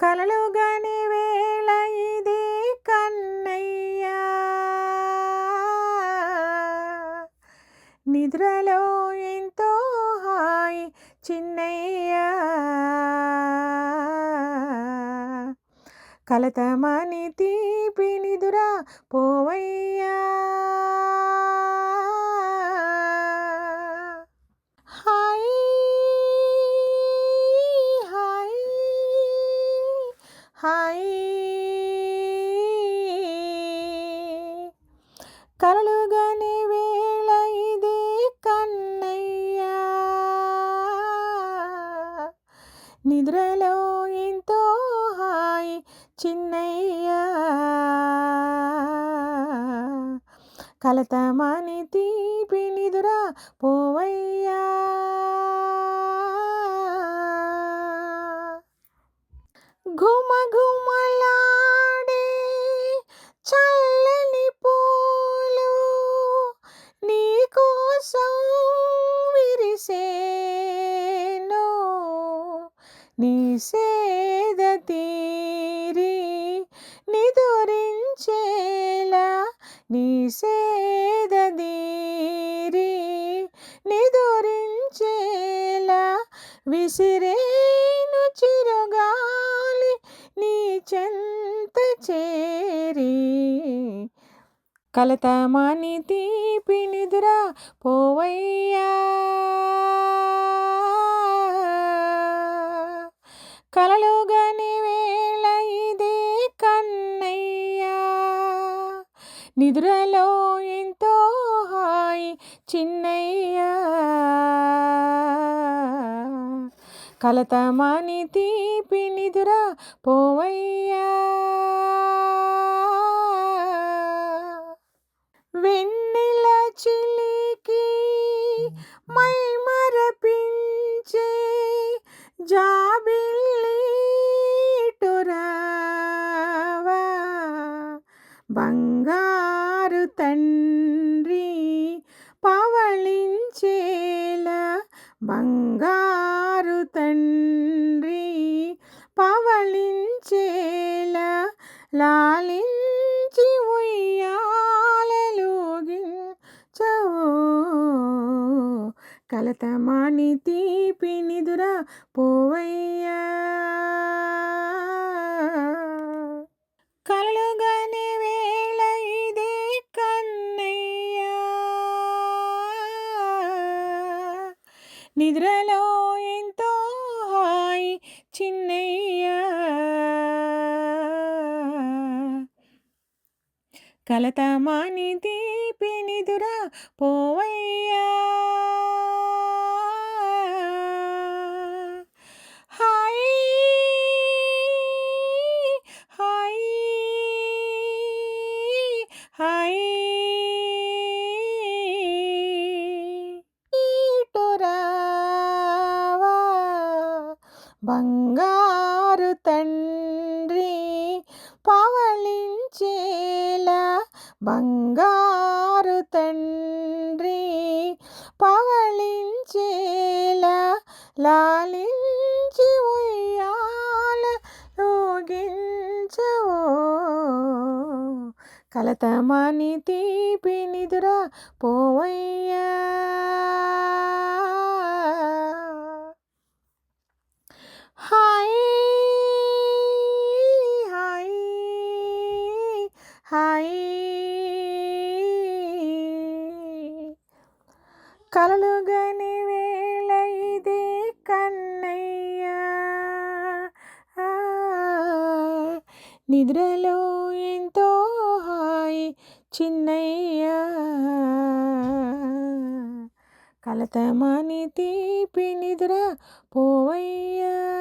కలలుగని వేళ ఇది కన్నయ్యా. నిద్రలో ఎంతో హాయ్ చిన్నయ్యా. కలతమని తీపి నిదురా పోవయ్యా. కలలుగని వేళ ఇది కన్నయ్యా. నిద్రలో ఎంతో హాయి చిన్నయ్యా. కలతమని తీపి నిదురా పోవయ్యా. ఘుమ ఘుమ సేద తీరి నిదురించేలా నీ సేద తీరి నిదురించేలా విసిరేను చిరుగాలి నీ చెంత చేరి కలతమాని తీపి నిదురా పోవయ్యా. నిద్రలో ఎంతో హాయి చిన్నయ్య. కలతమాని తీపి నిదురా పోవయ్యా. వెన్నెల చిలికి మై మరపించే జాబిల్లి టురావా మారు తండ్రి పవళించేలా బంగారు తండ్రి పవళించేలా లాలించి ఉయ్యాలలోగించవో. కలతమాని తీపి నిదురా పోవయ్యా నిద్రలో ఎంతో హాయ్ చిన్నయ్య. కలతమాని తీపి నిదురా పోవయ్య. బంగారు తండ్రి పవళించేలా బంగారు తండ్రి పవళించేలా లాలించి ఉయ్యాల రోగించవో. కలతమని తీపి నిదురా పోవయ్యా హాయ్ హాయ్ హాయ్ కలలుగని వేళ ఇదే కన్నయ్యా. నిద్రలో ఎంతో హాయి చిన్నయ్యా. కలతమని తీపి నిద్ర పోవయ్యా.